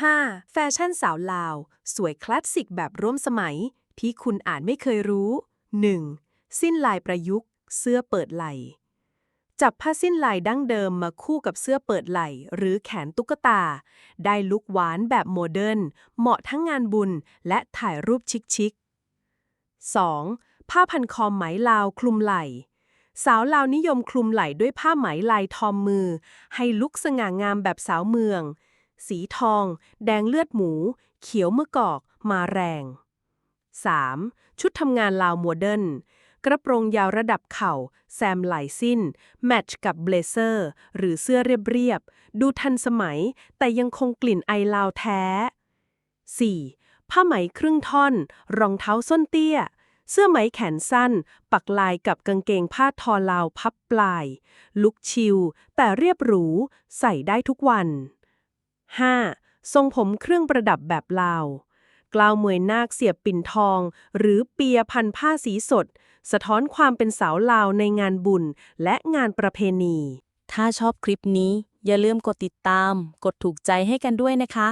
5. แฟชั่นสาวลาว สวยคลาสสิกแบบร่วมสมัย ที่คุณอานไม่เคยรู้ 1. สิ้นลายประยุกต์ เสื้อเปิดไหล่จับผ้าสิ้นลายดั้งเดิมมาคู่กับเสื้อเปิดไหล่ หรือแขนตุ๊กตา ได้ลุคหวานแบบโมเดิร์นเหมาะทั้งงานบุญและถ่ายรูปชิคๆ 2. ผ้าพันคอไหมลาวคลุมไหล่ สาวลาวนิยมคลุมไหล่ด้วยผ้าไหมลายทอมมือ ให้ลุคสง่างามแบบสาวเมือง สีทอง แดงเลือดหมู เขียวมะกอก มาแรง 3. ชุดทำงานลาวโมเดิร์นกระโปรงยาวระดับเข่า แซมไหล่สิ้น แมทช์กับเบลเซอร์ หรือเสื้อเรียบๆ ดูทันสมัย แต่ยังคงกลิ่นไอลาวแท้ 4. ผ้าไหมครึ่งท่อน รองเท้าส้นเตี้ย เสื้อไหมแขนสั้น ปักลายกับกางเกงผ้าทอลาวพับปลาย ลุคชิลแต่เรียบหรู ใส่ได้ทุกวัน 5. ทรงผมเครื่องประดับแบบลาว กล่าวมวยนาคเสียบปิ่นทอง หรือเปียพันผ้าสีสด สะท้อนความเป็นสาวลาวในงานบุญและงานประเพณี ถ้าชอบคลิปนี้ อย่าลืมกดติดตาม กดถูกใจให้กันด้วยนะคะ